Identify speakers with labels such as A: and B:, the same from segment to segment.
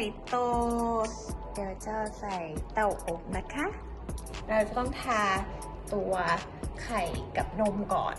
A: ใหญ่โต เดี๋ยวจะใส่เตาอบนะคะ เราจะต้องทาตัวไข่กับนมก่อน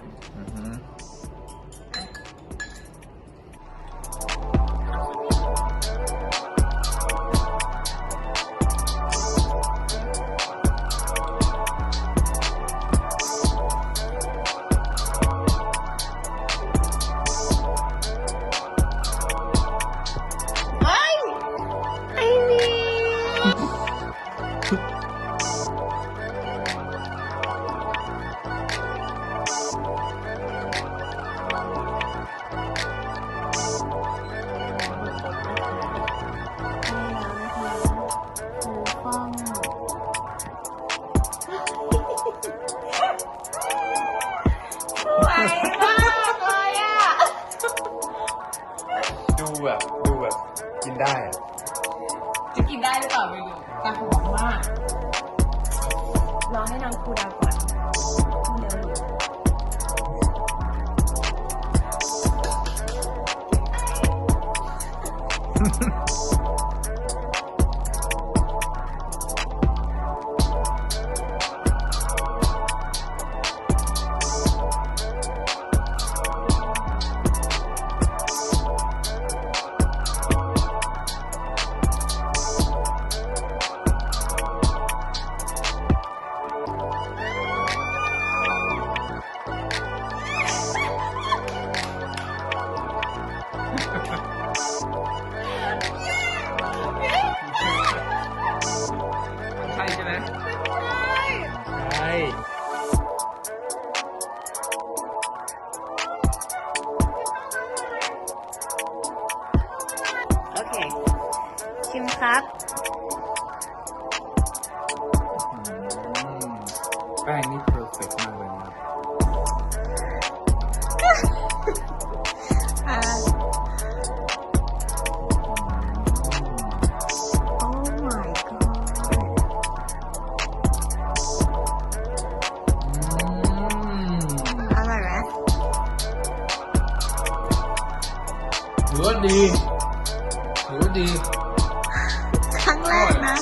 B: แบบดูแบบกินได้อะ
C: จะกินได้หรือเปล่าไม่รู้แต่หอมมาก
A: รอให้นางคูลดาวน์ก่อนเดี๋ยวหลุด
B: ใชิม
A: ครับ
B: อืมแป้งนี่เพอร์เฟกมากเลยนะ
A: อ่าโอ้ my god
B: อืม
A: อร่อยไหม
B: ถือว่าดีถือว่าดี รั้งแรกนะ